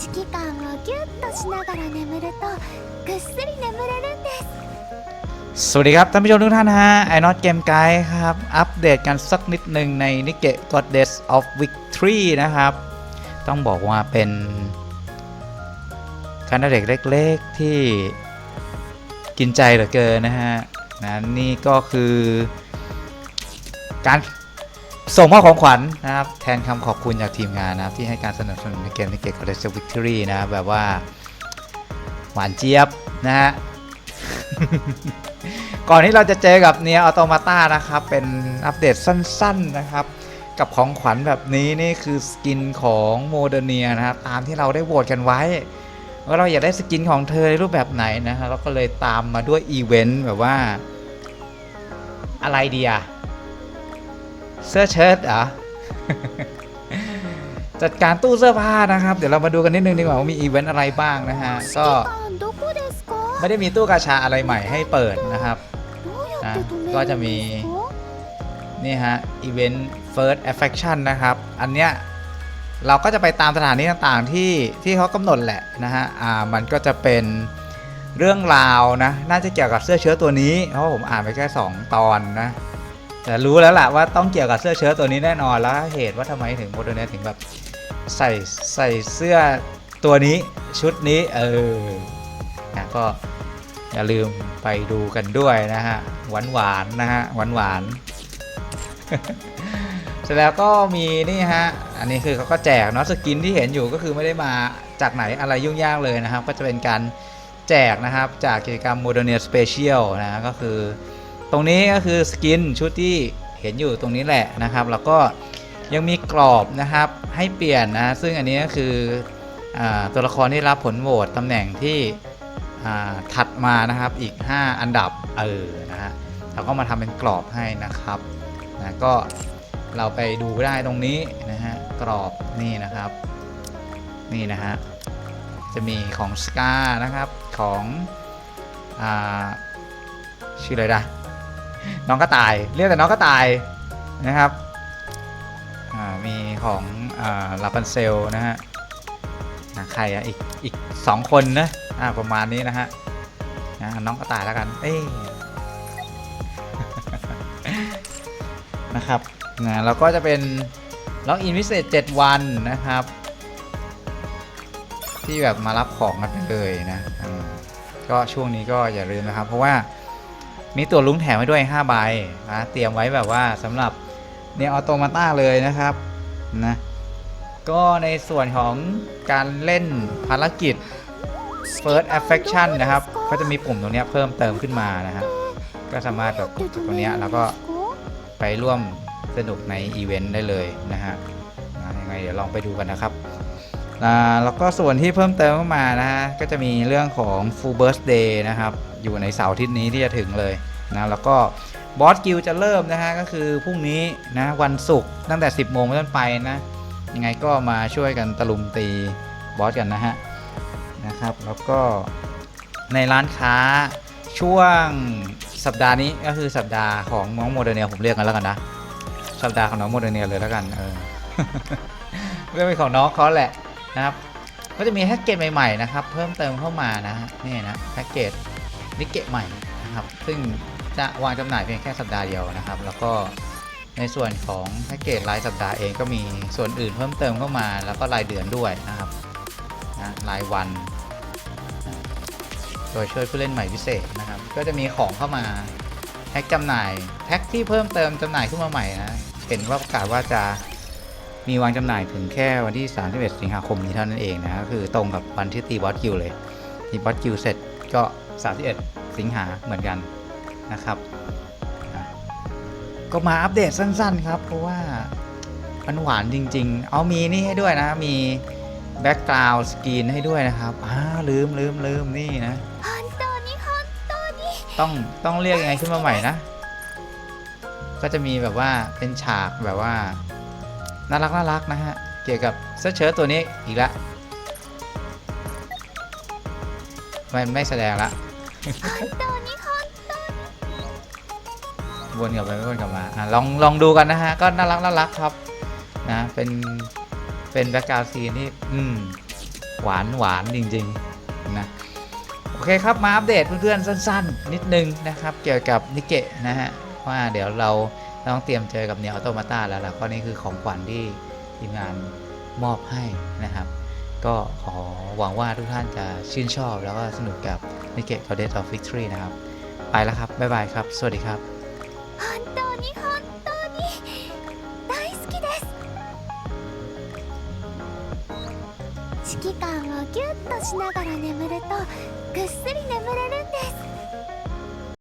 指揮官をギュッとしながら眠るとぐっすり眠れるんです สวัสดีครับท่านผู้ชมทุกท่านนะฮะไอ้น็อตเกมไกด์ครับ อัปเดตกันสักนิดหนึ่งในนิเกะ Goddess of Victory นะครับ ต้องบอกว่าเป็นการเด็กเล็กๆที่กินใจเหลือเกินนะฮะนะนี่ก็คือการ ส่งมอบของขวัญนะครับแทนคำขอบคุณจากทีมงานนะครับที่ให้การสนับสนุนในเกมนิเกะ Goddess of Victory นะแบบว่า หวานเจี๊ยบนะฮะ ก่อนที่เราจะเจอกับเนียออโตมาตานะครับ เป็นอัปเดตสั้นๆนะครับ กับของขวัญแบบนี้นี่คือสกินของโมเดเนียนะครับตามที่เราได้โหวตกันไว้ว่าเราอยากได้สกินของเธอในรูปแบบไหนนะฮะเราก็เลยตามมาด้วยอีเวนต์แบบว่าอะไรดีอะ เสื้อเชิ้ตอะจัดการตู้เสื้อผ้านะครับ เดี๋ยวเรามาดูกันนิดนึงดีกว่าว่ามีอีเวนต์อะไรบ้างนะฮะ ก็ไม่ได้มีตู้กาชาอะไรใหม่ให้เปิดนะครับก็จะมี นี่ฮะ อีเวนต์ first affection นะครับ อันเนี้ยเราก็จะไปตามสถานที่ต่างๆที่ที่เขากำหนดแหละนะฮะ อ่า มันก็จะเป็นเรื่องราวนะ น่าจะเกี่ยวกับเสื้อเชื้อตัวนี้ เพราะผมอ่านไปแค่ 2 ตอนนะ แต่รู้แล้วแหละว่าต้องเกี่ยวกับเสื้อเชิ้ตตัวนี้แน่นอนแล้วเหตุว่าทำไมถึงโมเดลเนถึงแบบใส่ใส่เสื้อตัวนี้ชุดนี้เออนะก็อย่าลืมไปดูกันด้วยนะฮะหวานหวานนะฮะหวานหวานเสร็จแล้วก็มีนี่ฮะ อันนี้คือเขาก็แจกเนาะสกินที่เห็นอยู่ก็คือไม่ได้มาจากไหนอะไรยุ่งยากเลยนะครับ ก็จะเป็นการแจกนะครับจากกิจกรรม Modern Special นะก็คือ รงนี้ก็คือสกินชุดที่เห็นอยู่ตรงนี้แหละนะครับ แล้วก็ยังมีกรอบนะครับให้เปลี่ยนนะ ซึ่งอันนี้ก็คืออตัวละครที่รับผลโหวตตำแหน่งที่ถัดมานะครับอีก 5 อันดับเออนะฮะเราก็มาทำเป็นกรอบให้นะครับนะก็เราไปดูได้ตรงนี้นะฮะกรอบนี่นะครับ นี่นะฮะจะมีของสกานะครับของอชื่ออะไรนะ น้องกระต่าย เรียกแต่น้องกระต่ายนะครับมีของลาปันเซลนะฮะอ่าใครอะอีกอีกสองคนนะประมาณนี้นะฮะนะน้องกระต่ายแล้วกัน เอ้ยนะครับนะแล้วก็จะเป็นล็อกอินพิเศษ 7 วันนะครับ ที่แบบมารับของกันไปเลยนะก็ช่วงนี้ก็อย่าลืมนะครับ เพราะว่า มีตัวลุ้งแถมไว้ด้วย5ใบนะเตรียมไว้แบบว่าสำหรับเนี่ยออโตมาต้าเลยนะครับนะก็ในส่วนของการเล่นภารกิจ First Affection นะครับ ก็จะมีปุ่มตรงนี้เพิ่มเติมขึ้นมานะฮะก็สามารถแบบกดตรงนี้แล้วก็ไปร่วมสนุกในอีเวนต์ได้เลยนะฮะยังไงเดี๋ยวลองไปดูกันนะครับ แล้วก็ส่วนที่เพิ่มเติมเข้ามานะฮะก็จะมีเรื่องของ Full Birthday นะครับ อยู่ในเสาร์อาทิตย์นี้ที่จะถึงเลยนะแล้วก็บอสกิลจะเริ่มนะฮะก็คือพรุ่งนี้นะวันศุกร์ตั้งแต่ 10 โมงเป็นต้นไปนะยังไงก็มาช่วยกันตะลุมตีบอสกันนะฮะนะครับ แล้วก็ในร้านค้าช่วงสัปดาห์นี้ก็คือสัปดาห์ของน้องโมเดเนียผมเรียกกันแล้วกันนะสัปดาห์ของน้องโมเดเนียเลยแล้วกันเออเรื่องเป็นของน้องเขาแหละ นะครับ ก็จะมีแพ็กเกจใหม่ๆนะครับ เพิ่มเติมเข้ามานะนี่นะแพ็กเกจนิกเกะใหม่นะครับ ซึ่งจะวางจำหน่ายเพียงแค่สัปดาห์เดียวนะครับ แล้วก็ในส่วนของแพ็กเกจรายสัปดาห์เองก็มีส่วนอื่นเพิ่มเติมเข้ามา แล้วก็รายเดือนด้วยนะครับนะรายวัน โดยช่วยผู้เล่นใหม่พิเศษนะครับ ก็จะมีของเข้ามาแพ็กจำหน่ายแพ็กที่เพิ่มเติมจำหน่ายขึ้นมาใหม่นะ เห็นว่าประกาศว่าจะ มีวางจำหน่ายถึงแค่วันที่ 31 สิงหาคมนี้เท่านั้นเองนะคือตรงกับวันที่ตีบอสคิวเลยตีบอสคิวเสร็จก็ 31 สิงหาเหมือนกันนะครับก็มาอัปเดตสั้นๆครับ เพราะว่ามันหวานจริง ๆ เอามีนี่ให้ด้วยนะ มีแบ็กกราวด์สกรีนให้ด้วยนะครับอ้าลืมลืมลืมนี่นะ ต้องต้องเรียกยังไงขึ้นมาใหม่นะ ก็จะมีแบบว่าเป็นฉากแบบว่า น่ารักน่ารักนะฮะ เกี่ยวกับเสื้อเชิ้ตตัวนี้อีกละมันไม่แสดงละวนกลับไปวนกลับมาอลองลองดูกันนะฮะ ก็น่ารักน่ารักครับนะเป็นเป็นแบ็กกราวด์ซีนที่อืมหวานหวานจริงๆนะโอเคครับมาอัปเดตเพื่อนๆสั้น ๆ นิดนึงนะครับ เกี่ยวกับนิเกะนะฮะว่าเดี๋ยวเรา ต้องเตรียมเจอกับเนียออโตมาต้าแล้วล่ะข้อนี้คือของขวัญที่ทีมงานมอบให้นะครับ ก็ขอหวังว่าทุกท่านจะชื่นชอบแล้วก็สนุกกับนิเกตคอเดตออฟฟิกทรีนะครับ ไปแล้วครับ บ๊ายบายครับ สวัสดีครับ指揮官をギュッとしながら眠るとぐっすり眠れるんです